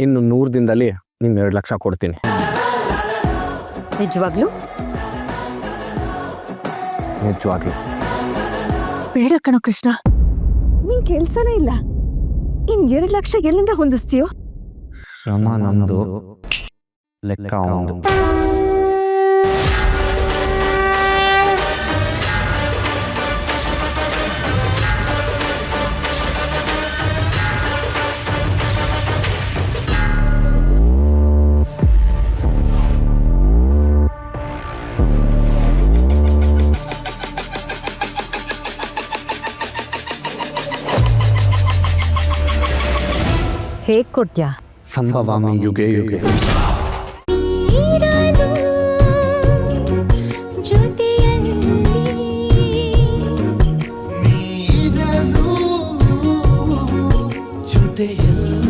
ಇನ್ನು ನೂರು ದಿನದಲ್ಲಿ ನಿಮ್ಮ ಎರಡು ಲಕ್ಷ ಕೊಡ್ತೀನಿ. ನಿಜವಾಗ್ಲೂ? ನಿಜವಾಗ್ಲು. ಬೇಡ ಕಣೋ ಕೃಷ್ಣ. ನಿನ್ ಕೆಲ್ಸನೇ ಇಲ್ಲ. ಇನ್ ಎರಡು ಲಕ್ಷ ಎಲ್ಲಿಂದ ಹೊಂದಿಸ್ತೀಯೋ? ಶ್ರಮ ನಮ್ದು. ಲೆಕ್ಕ ಒಂದು ಹೇಗ್ ಕೊಡ್ತೀಯಾ ಸಂಭವಾಮಿ ಯುಗೆ ಯುಗೆ. ಜೊತೆಯಲ್ಲಿ.